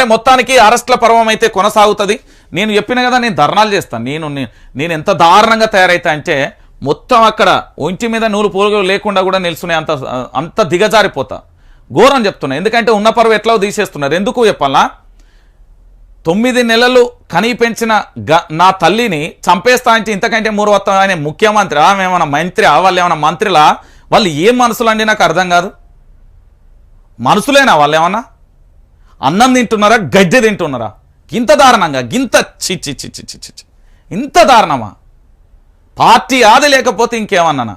సరే మొత్తానికి అరెస్ట్ల పర్వం అయితే కొనసాగుతుంది. నేను చెప్పిన కదా నేను ధర్నాలు చేస్తాను నేను నేను ఎంత దారుణంగా తయారైతా అంటే మొత్తం అక్కడ ఒంటి మీద నూలు పూలు లేకుండా కూడా నిల్చునే అంత అంత దిగజారిపోతా. ఘోరం చెప్తున్నా. ఎందుకంటే ఉన్న పరువు ఎట్లా తీసేస్తున్నారు? ఎందుకు చెప్పాలా? తొమ్మిది నెలలు కనీ పెంచిన గ నా తల్లిని చంపేస్తా అంటే ఇంతకంటే మూర్వత్తం ఆయన ముఖ్యమంత్రి ఏమైనా మంత్రి వాళ్ళు ఏమైనా మంత్రిలా? వాళ్ళు ఏం మనసులు అండి నాకు అర్థం కాదు. మనసులేనా వాళ్ళు ఏమన్నా? అన్నం తింటున్నారా గడ్డి తింటున్నారా ఇంత దారుణంగా గింత చిచ్చి చిచ్చి చిచ్చి ఇంత దారుణమా పార్టీ ఆది లేకపోతే ఇంకేమన్నానా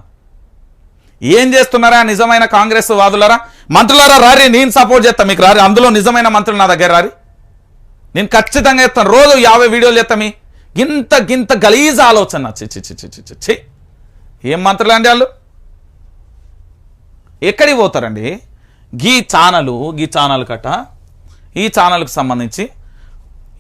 ఏం చేస్తున్నారా నిజమైన కాంగ్రెస్ వాదులరా మంత్రులారా రారి నేను సపోర్ట్ చేస్తాను మీకు రారి అందులో నిజమైన మంత్రులు నా దగ్గర రారి నేను ఖచ్చితంగా చేస్తాను రోజు యాభై వీడియోలు చేస్తా మీ గింత గింత గలీజ్ ఆలోచన చి చి చి చి చి చి చి ఏం మంత్రులు అండి వాళ్ళు ఎక్కడికి పోతారండి గీ ఛానలు గీ ఛానల్ కట్ట ఈ ఛానల్కి సంబంధించి.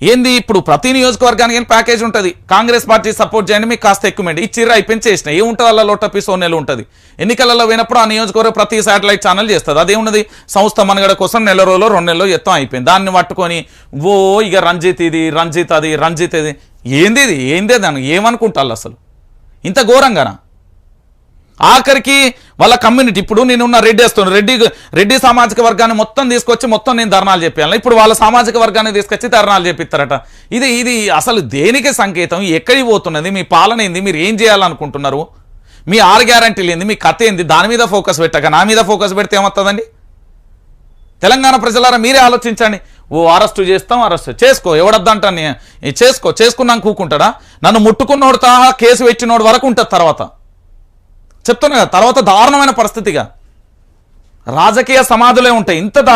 ఏంది ఇప్పుడు ప్రతి నియోజకవర్గానికి ఏం ప్యాకేజ్ ఉంటుంది? కాంగ్రెస్ పార్టీ సపోర్ట్ చేయండి మీకు కాస్త ఎక్కువ ఈ చిర్ర అయిపోయింది చేసిన. ఏముంటుంది అలా లోటపీస్ ఓ నెల ఉంటుంది. ఎన్నికలలో పోయినప్పుడు ఆ నియోజకవర్గం ప్రతి శాటిలైట్ ఛానల్ చేస్తుంది. అదేమున్నది సంస్థ మనగడ కోసం నెల రోజులు రెండు నెలలో ఎత్తం అయిపోయింది. దాన్ని పట్టుకొని ఓ ఇక రంజిత్ ఇది రంజిత్ అది రంజిత్ ఇది. ఏంది ఇది? ఏంది దాన్ని ఏమనుకుంటారు అసలు? ఇంత ఘోరంగానా? ఆఖరికి వాళ్ళ కమ్యూనిటీ ఇప్పుడు నేను ఉన్న రెడ్డి వేస్తున్నాను రెడ్డి రెడ్డి సామాజిక వర్గాన్ని మొత్తం తీసుకొచ్చి మొత్తం నేను ధర్నాలు చెప్పాను ఇప్పుడు వాళ్ళ సామాజిక వర్గాన్ని తీసుకొచ్చి ధర్నాలు చెప్పిస్తారట. ఇది ఇది అసలు దేనికి సంకేతం? ఎక్కడికి పోతున్నది? మీ పాలన ఏంది? మీరు ఏం చేయాలనుకుంటున్నారు? మీ ఆరు గ్యారంటీలు ఏంది మీ కథ ఏంది? దాని మీద ఫోకస్ పెట్టక నా మీద ఫోకస్ పెడితే ఏమవుతుందండి తెలంగాణ ప్రజలారా మీరే ఆలోచించండి. ఓ అరెస్టు చేస్తాం అరెస్ట్ చేసుకో ఎవడద్దంటాను చేసుకో చేసుకున్నాక కూకుంటాడా? నన్ను ముట్టుకున్నోడు తహా కేసు పెట్టినోడు వరకు ఉంటుంది తర్వాత. చెప్తున్నా తర్వాత దారుణమైన పరిస్థితిగా. రాజకీయ సమాధులే ఉంటాయి. ఇంత